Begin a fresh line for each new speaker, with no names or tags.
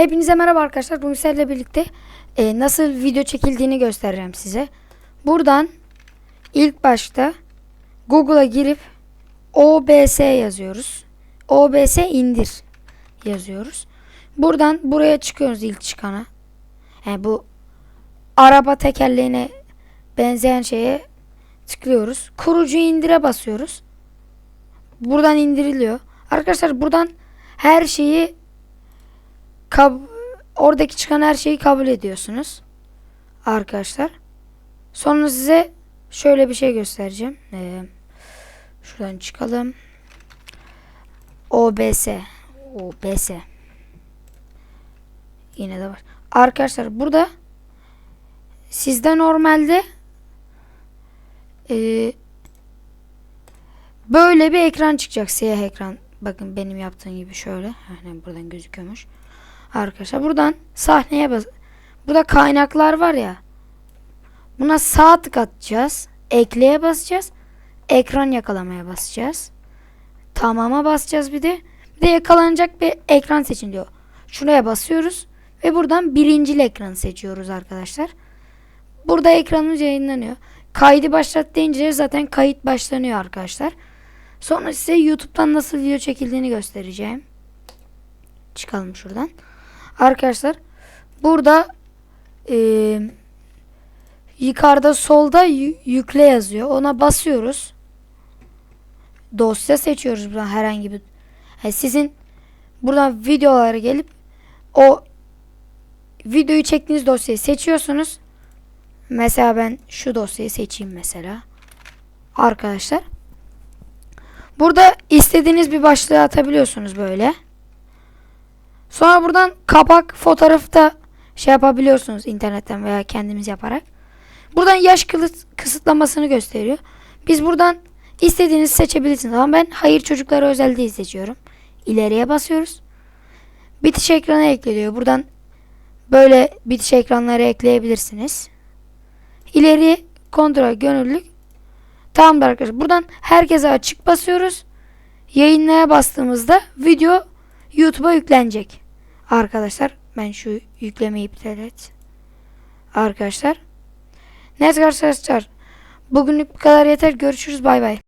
Hepinize merhaba arkadaşlar. Bugün sizlerle birlikte e, nasıl video çekildiğini göstereceğim size. Buradan ilk başta Google'a girip OBS yazıyoruz. OBS indir yazıyoruz. Buradan buraya çıkıyoruz ilk çıkana. Yani bu araba tekerleğine benzeyen şeye tıklıyoruz. Kurucu indire basıyoruz. Buradan indiriliyor. Arkadaşlar buradan her şeyi kab oradaki çıkan her şeyi kabul ediyorsunuz. Arkadaşlar. Sonra size şöyle bir şey göstereceğim. Ee, şuradan çıkalım. OBS. OBS. Yine de var. Arkadaşlar burada sizde normalde ee, böyle bir ekran çıkacak. Siyah ekran. Bakın benim yaptığım gibi şöyle. Yani buradan gözüküyormuş. Arkadaşlar buradan sahneye bas. Burada kaynaklar var ya. Buna sağ tık atacağız. Ekleye basacağız. Ekran yakalamaya basacağız. Tamama basacağız bir de. Bir de yakalanacak bir ekran seçin diyor. Şuraya basıyoruz. Ve buradan birinci ekranı seçiyoruz arkadaşlar. Burada ekranımız yayınlanıyor. Kaydı başlat deyince zaten kayıt başlanıyor arkadaşlar. Sonra size YouTube'dan nasıl video çekildiğini göstereceğim. Çıkalım şuradan. Arkadaşlar burada e, yukarıda solda yü- yükle yazıyor. Ona basıyoruz. Dosya seçiyoruz buradan herhangi bir. Yani sizin buradan videolara gelip o videoyu çektiğiniz dosyayı seçiyorsunuz. Mesela ben şu dosyayı seçeyim mesela. Arkadaşlar. Burada istediğiniz bir başlığı atabiliyorsunuz böyle. Sonra buradan kapak fotoğrafı da şey yapabiliyorsunuz internetten veya kendiniz yaparak. Buradan yaş kısıtlamasını gösteriyor. Biz buradan istediğinizi seçebilirsiniz. Ama ben hayır çocuklara özel değil seçiyorum. İleriye basıyoruz. Bitiş ekranı ekleniyor. Buradan böyle bitiş ekranları ekleyebilirsiniz. İleri kontrol gönüllülük. Tamamdır arkadaşlar. Buradan herkese açık basıyoruz. Yayınlaya bastığımızda video YouTube'a yüklenecek. Arkadaşlar ben şu yüklemeyi iptal et. Arkadaşlar. Neyse arkadaşlar. Bugünlük bu kadar yeter. Görüşürüz. Bay bay.